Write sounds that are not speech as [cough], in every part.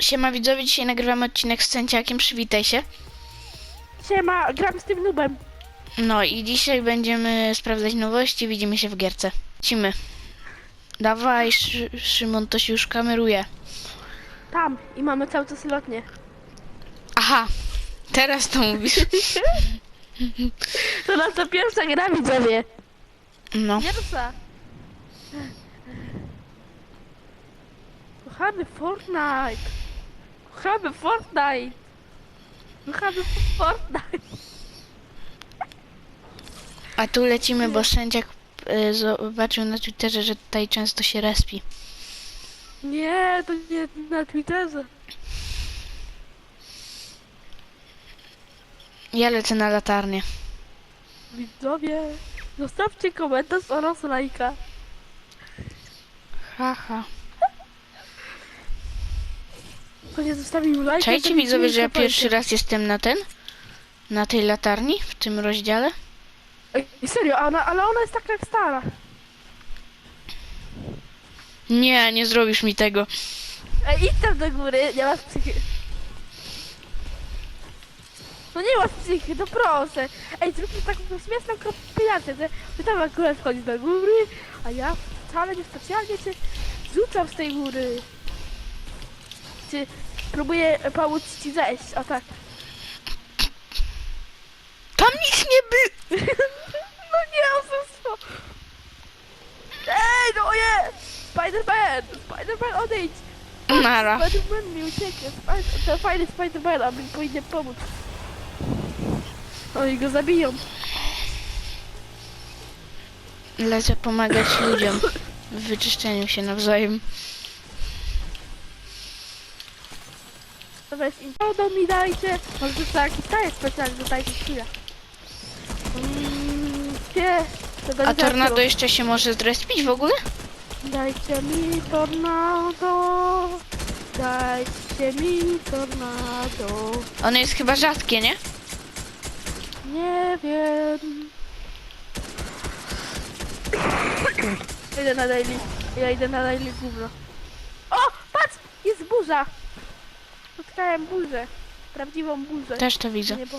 Siema widzowie, dzisiaj nagrywamy odcinek z Cęciakiem, przywitaj się. Siema, gram z tym nubem. No i dzisiaj będziemy sprawdzać nowości, widzimy się w gierce. Lecimy. Dawaj, Szy Szymon, to się już kameruje. Tam. I mamy cały czas lotnie. Aha, teraz to mówisz. To nasza pierwsza gra, widzowie. No, Pierwsza. Kochamy Fortnite. Kochamy Fortnite. Kochamy Fortnite. a tu lecimy, bo Sędziak y, zobaczył na Twitterze, że tutaj często się respi. Nie, to nie na Twitterze. Ja lecę na latarnię. Widzowie, zostawcie komentarz oraz lajka. Haha. Kto nie zostawił lajka, Czajcie widzowie, że ja pierwszy raz jestem na ten? Na tej latarni, w tym rozdziale? Ej, serio, a ona, ale ona jest taka jak stara. Nie, nie zrobisz mi tego. Ej, idź tam do góry, nie masz psychy. No nie masz psychy, no proszę. Ej, zróbmy taką śmieszną kompilację, że ty tam akurat wchodzisz do góry, a ja wcale nie specjalnie cię rzucam z tej góry. Czy próbuję pomóc ci zejść, o tak. Tam nic nie by... [laughs] no nie, oszustwo. Ej, no nie! Spider-Man! Spider-Man, odejdź! Nara. Spider-Man mi ucieknie. Spider- to fajny Spider-Man, a mi powinien pomóc. Oni go zabiją. Lecę pomagać ludziom w wyczyszczeniu się nawzajem. Weź im wodą mi dajcie. Może to taki staje specjalny, dajcie chwilę. Mm, to A tornado jeszcze się może zrespić w ogóle? Dajcie mi tornado. Dajcie mi tornado. Ono jest chyba rzadkie, nie? Nie wiem. Idę na daily. Ja idę na daily gówno. O! Patrz! Jest burza! Spotkałem burzę. Prawdziwą burzę. Też to widzę. Nie, bo...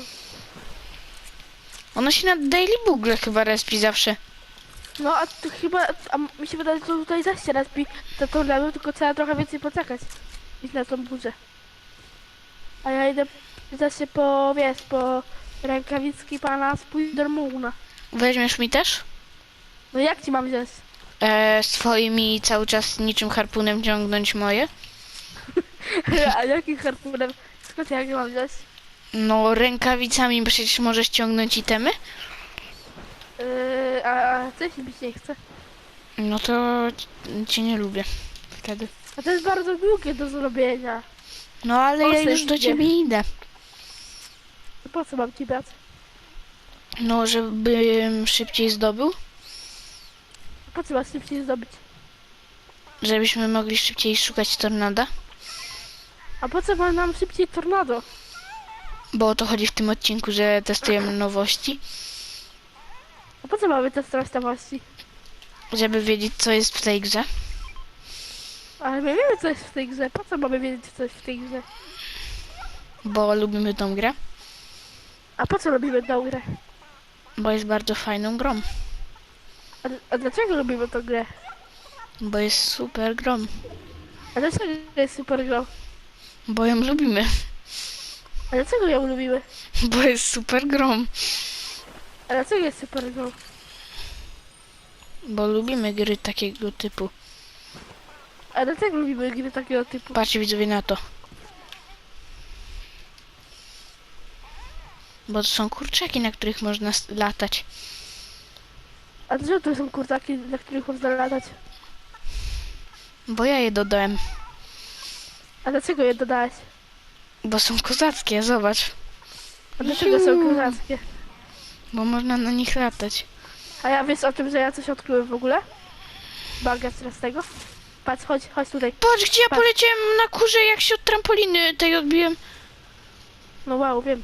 Ono się na Daily Bugle chyba respi zawsze. No a to chyba... A mi się wydaje, że to tutaj zaście raz pi to tornado, tylko trzeba trochę więcej poczekać. Iść na tą burzę. A ja idę zaście po, wiesz, po rękawiczki pana Spidermana. Weźmiesz mi też? No jak ci mam wziąć? E, swoimi cały czas niczym harpunem ciągnąć moje? [laughs] A jakim harpunem? Skąd ja go mam wziąć? No rękawicami przecież możesz ciągnąć itemy? Yy, a, a coś mi się nie chce. No to cię nie lubię wtedy. A to jest bardzo długie do zrobienia. No ale ja już do ciebie idę. To po co mam ci brać? No, żebym szybciej zdobył. Po co masz szybciej zdobyć? Żebyśmy mogli szybciej szukać tornada. A po co ma nam szybciej tornado? Bo o to chodzi w tym odcinku, że testujemy nowości. A po co mamy testować nowości? Żeby wiedzieć, co jest w tej grze. Ale my wiemy co jest w tej grze. Po co mamy wiedzieć co jest w tej grze? Bo lubimy tą grę. A po co robimy tą grę? Bo jest bardzo fajną grą. A, a dlaczego robimy tą grę? Bo jest super grą. A dlaczego jest super grą? Bo ją lubimy. A dlaczego ją lubimy? Bo jest super grą. A dlaczego jest super grą? Bo lubimy gry takiego typu. A dlaczego lubimy gry takiego typu? Patrzcie widzowie na to. Bo to są kurczaki, na których można latać. A dlaczego to są kurtaki, na których można latać? Bo ja je dodałem. A dlaczego je dodałeś? Bo są kozackie, zobacz. A dlaczego są kozackie? Bo można na nich latać. A ja wiesz o tym, że ja coś odkryłem w ogóle? Baga teraz tego? Patrz, chodź, chodź tutaj. Patrz, gdzie ja Patrz. poleciałem na kurze, jak się od trampoliny tej odbiłem. No wow, wiem.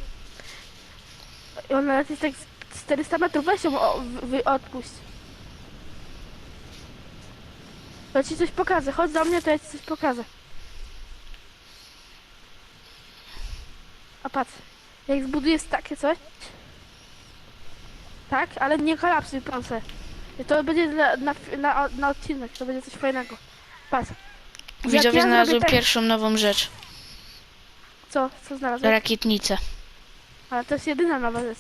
I ona jest tak z 400 metrów, weź ją o, wy, odpuść. To ci coś pokażę, chodź do mnie, to ja ci coś pokażę. A patrz, jak zbudujesz takie coś, tak, ale nie kolapsuj proszę. To będzie na, na, na, na odcinek, to będzie coś fajnego. Patrz. Widzowie ja znalazły zrobię tak- pierwszą nową rzecz. Co, co znalazłeś? Rakietnicę. Ale to jest jedyna nowa rzecz.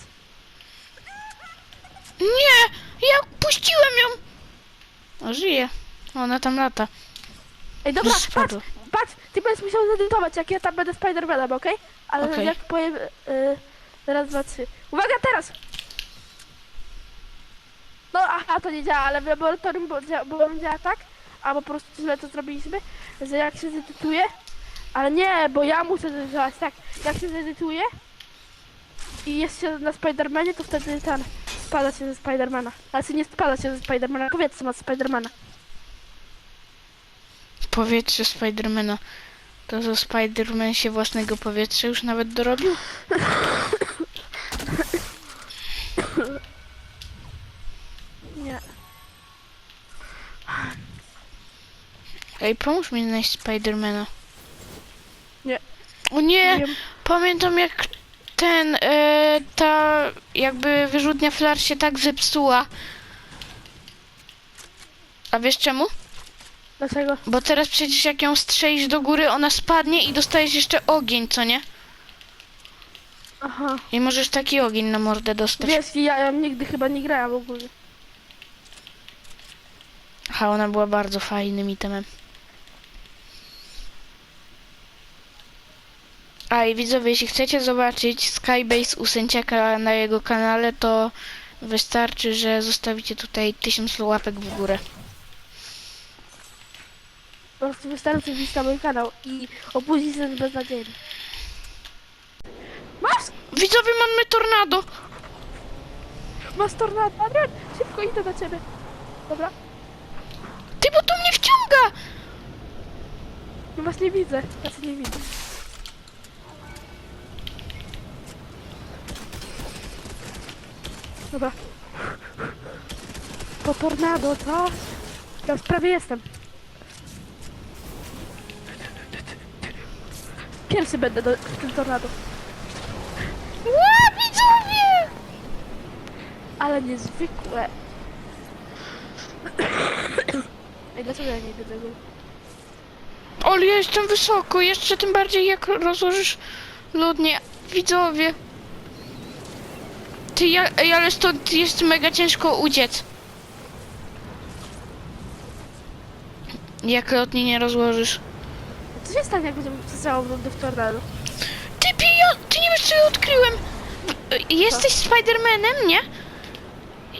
Nie! Ja puściłem ją! O, żyje. Ona tam lata. Ej, dobra, patrz. Patrz, ty będziesz musiał zedytować, jak ja tam będę Spider-Manem, okej? Ale Okej. jak powiem, y, raz, dwa, trzy. Uwaga, teraz! No, aha, to nie działa, ale w laboratorium bo, dzia- bo on działa tak, albo po prostu źle to zrobiliśmy, że jak się zedytuje, ale nie, bo ja muszę zedytować, tak, jak się zedytuje i jest się na Spidermanie, to wtedy ten, spada się ze Spidermana. Się nie spada się ze Spidermana, powiedz co ma Spidermana. Powietrze Spidermana. To co Spiderman się własnego powietrza już nawet dorobił? Nie. Ej, pomóż mi znaleźć Spidermana. Nie. O nie! wiem. Pamiętam jak ten, e, ta jakby wyrzutnia flar się tak zepsuła. A wiesz czemu? Dlaczego? Bo teraz przecież jak ją strzelisz do góry, ona spadnie i dostajesz jeszcze ogień, co nie? Aha. I możesz taki ogień na mordę dostać. Wiesz, ja, ja nigdy chyba nie grałem w ogóle. Aha, ona była bardzo fajnym itemem. A i widzowie, jeśli chcecie zobaczyć Skybase u Sęciaka na jego kanale, to wystarczy, że zostawicie tutaj 1000 łapek w górę. Po prostu wystarczy wbić na mój kanał i opuścić ten beznadziejny. Masz! Widzowie, mamy tornado! Masz tornado, Adrian! Szybko idę do ciebie. Dobra? Ty, bo to mnie wciąga! No was nie widzę. Ja cię nie widzę. Dobra. Po tornado, co? Ja już prawie jestem. Pierwszy będę do, w tym tornado. Ła, widzowie! Ale niezwykłe. [coughs] Ej, dlaczego ja nie idę do góry? Ale ja jestem wysoko, jeszcze tym bardziej jak rozłożysz ludnie. Widzowie. Ty, ja, ej, ale stąd jest mega ciężko uciec. Jak lotnie nie rozłożysz. Co się stanie, jak będziemy przez całą rundę w tornado? Ty, ja, ty nie wiesz co ja odkryłem. Jesteś Spidermanem, nie?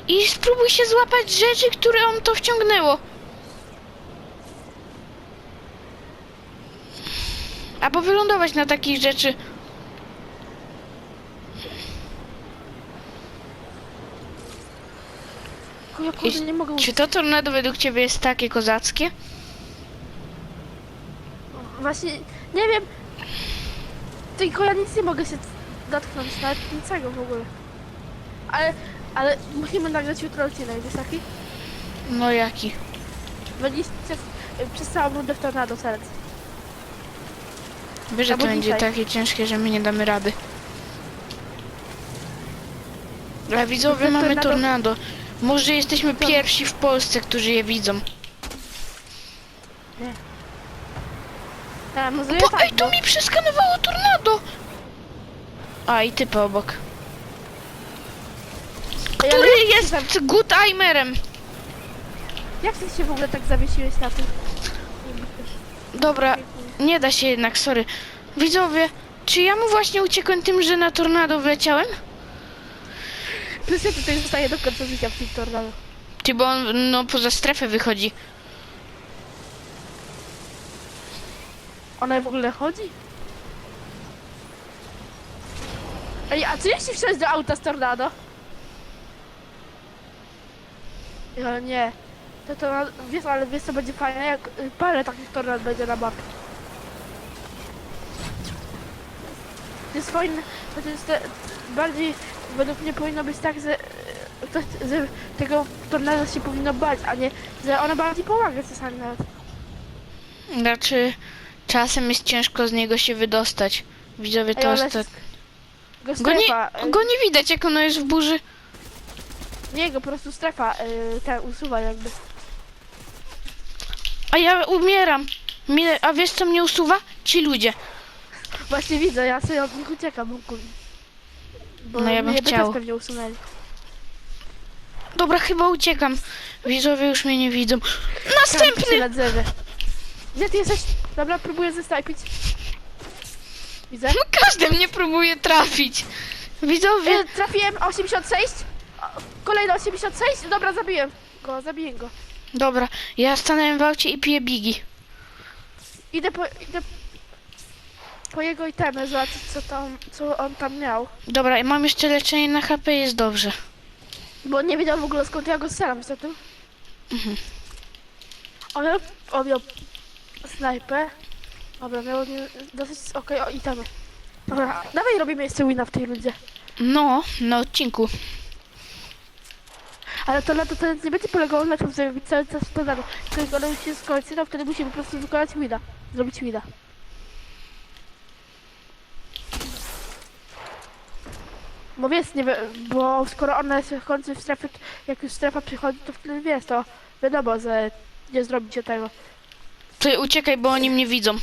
I spróbuj się złapać rzeczy, które on to wciągnęło. Albo wylądować na takich rzeczy. Ja kurde, nie mogę Czy to tornado według ciebie jest takie kozackie? Właśnie, nie wiem. Tylko ja nic nie mogę się dotknąć, nawet niczego w ogóle. Ale, ale musimy nagrać jutro odcinek, jest taki? No jaki? Y, przez całą rundę w tornado serc. Wiesz, że to Albo będzie dzisiaj. takie ciężkie, że my nie damy rady. Ale widzowie, mamy tornado- tornado. Może jesteśmy pierwsi w Polsce, którzy je widzą. A, może Bo, tak, ej, to mi przeskanowało tornado! A, i typy obok. Który jak, jest good aimerem? jak ty się w ogóle tak zawiesiłeś na tym? Dobra, nie da się jednak, sorry. Widzowie, czy ja mu właśnie uciekłem tym, że na tornado wleciałem? Ja tutaj zostaję do końca życia w tym tornado. Ty, bo on no, poza strefę wychodzi. Ona w ogóle chodzi? Ej, a co jeśli wsiąść do auta z tornado? Ja nie. To to, wiesz, ale wiesz co będzie fajne, jak y, parę takich tornad będzie na mapie. To jest fajne, to jest te, bardziej, według mnie powinno być tak, że, y, że tego tornada się powinno bać, a nie, że ona bardziej pomaga czasami nawet. Znaczy, czasem jest ciężko z niego się wydostać. Widzowie, Ej, to ale jest to... Go Go nie, strefa, y, go nie widać, jak ono jest w burzy. nie, go po prostu strefa y, ten usuwa jakby. A ja umieram. Mnie, a wiesz, co mnie usuwa? Ci ludzie. Właśnie widzę, ja sobie od nich uciekam. Bo, bo No ja bym mnie by chciał. też pewnie usunęli. Dobra, chyba uciekam. Widzowie już mnie nie widzą. Następny! Na drzewie. Gdzie ty jesteś? Dobra, próbuję zestajpić. Widzę. No każdy mnie próbuje trafić. Widzowie, Y, trafiłem 86. O, Kolejny 86. Dobra, zabiłem go, zabiję go. dobra, ja stanąłem w aucie i piję bigi. Idę po, idę po jego itemy, zobaczyć co tam, co on tam miał. Dobra, i mam jeszcze leczenie na HP, jest dobrze. Bo nie wiedział w ogóle skąd ja go strzelam, tym. Mhm. On miał, on miał snajpę. Dobra, miał nie, dosyć okej o itemy. Dobra, dawaj robimy jeszcze wina w tej rundzie. No, na odcinku. Ale to na to, to nie będzie polegało na tym, żeby cały czas spędzamy. Tylko jak ono się skończy, to wtedy musimy po prostu wykonać wina. Zrobić wina. Bo wiesz, nie wiem, bo skoro ona się kończy w strefie, jak już strefa przychodzi, to wtedy wiesz, to wiadomo, że nie zrobicie tego. Ty uciekaj, bo oni mnie widzą.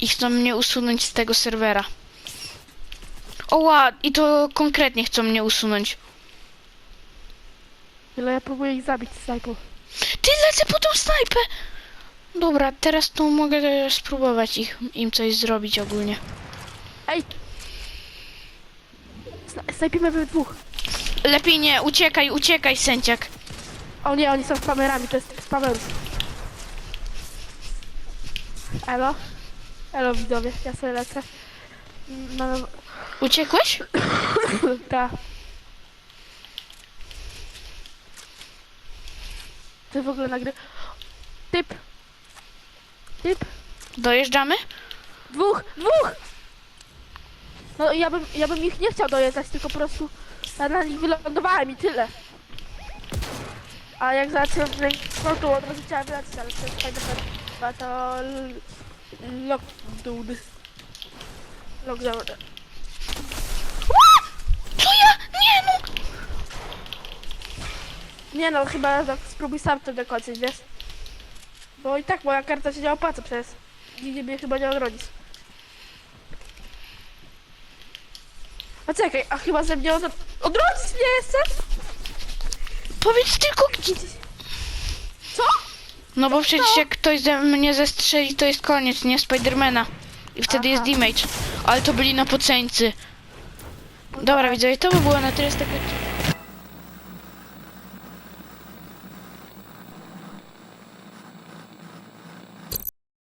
I chcą mnie usunąć z tego serwera. Oła, i to konkretnie chcą mnie usunąć. Ale ja próbuję ich zabić snajpą. Ty lecę po tą snajpę! Dobra, teraz to mogę spróbować ich, im coś zrobić ogólnie. Ej! Sna- snajpimy we dwóch. Lepiej nie, uciekaj, uciekaj, sędziak. O nie, oni są spamerami, to jest spamerów. Elo? Elo widzowie, ja sobie lecę. Uciekłeś? [coughs] Ta. Ty w ogóle nagry... Typ! Typ! Dojeżdżamy? Dwóch! Dwóch! No ja bym, ja bym ich nie chciał dojeżdżać, tylko po prostu ja na nich wylądowałem i tyle. A jak zacząłem no to od razu chciałem wylecieć, ale to jest fajne, chyba to lockdown. Lockdown. Co ja? Nie no! Nie no, chyba tak spróbuj sam to dokończyć, wiesz? Bo i tak moja karta się nie opłaca przez. Nigdzie mnie chyba nie ogrodzisz. A czekaj, a chyba ze mnie od... odrodzić mnie jeszcze? Powiedz tylko gdzie. No bo przecież jak ktoś ze mnie zestrzeli, to jest koniec, nie? Spidermana. I wtedy Aha. jest damage. Ale to byli napoceńcy. Dobra, widzowie, to by było na tyle z tego odcinka.